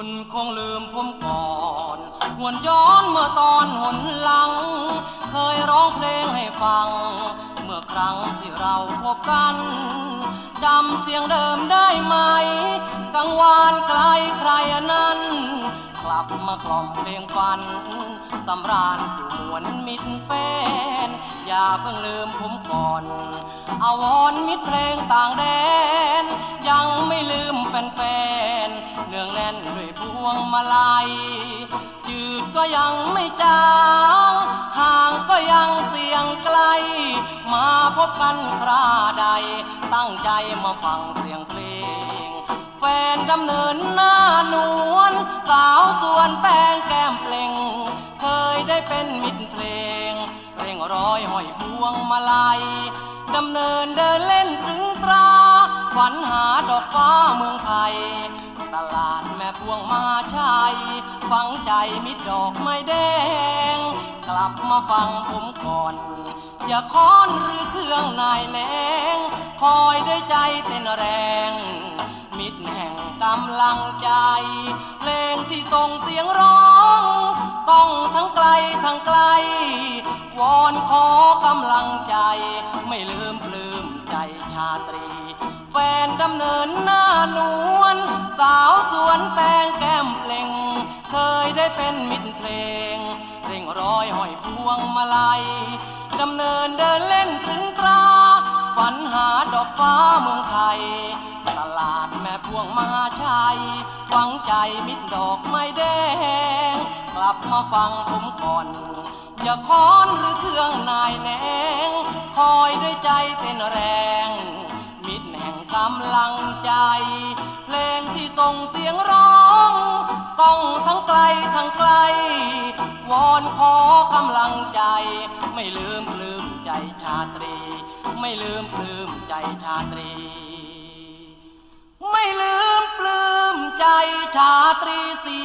คุณคงลืมผมก่อนวนย้อนเมื่อตอนหนหลัง เคยร้องเพลงให้ฟัง เมื่อครั้งที่เราพบกันจำเสียงเดิมได้ไหม กังวานไกลใครนั้น กลับมากล่อมเพลงฟัน สำราญสู่มวลมิตรแฟน อย่าเพิ่งลืมผมก่อน อาวอนมิตรเพลงต่างแดน ยังไม่ลืมแฟน นืองแน่นด้วยพวงมาลัย จืดก็ยังไม่จางห่างก็ยังเสียงไกล มาพบกันคราใด ตั้งใจมาฟังเสียงเพลง แฟนดำเนินหน้านวลสาวสวนแตงแก้มเปล่ง เคยได้เป็นมิตรเพลงเร่งร้อยห้อยพวงมาลัยดำเนินเดินเล่นถึงตรา ฝันหาดอกฟ้าเมืองไทยตลาด วงมาชัยฟังใจมิตรดอกไม้แดง กลับมาฟังผมก่อน อย่าค้อนหรือเครื่องนายแนงคอยด้วยใจเต้นแรง มิตรแห่งกำลังใจ เพลงที่ส่งเสียงร้องก้องทั้งไกลทั้งไกล วอนขอกำลังใจ ไม่ลืมปลื้มใจชาตรี แฟนดำเนินหน้านวลสาวสวนแตงแก้มเปล่ง เคยได้เป็นมิตรเพลงเร่งร้อยห้อยพวงมาลัยดำเนินเดินเล่นตรึงตรา ฝันหาดอกฟ้าเมืองไทย ตลาดแม่พวงมหาชัยหวังใจมิตรดอกไม้แดง กลับมาฟังผมก่อนอย่าค้อนหรือเครื่องนายแนง คอยด้วยใจเต้นแรงำลังใจ เพลงที่ส่งเสียงร้องก้องทั้งไกลทั้งไกล วอนขอกำลังใจ ไม่ลืมปลื้มใจชาตรี ไม่ลืมปลื้มใจชาตรี ไม่ลืมปลื้มใจชาตรีสี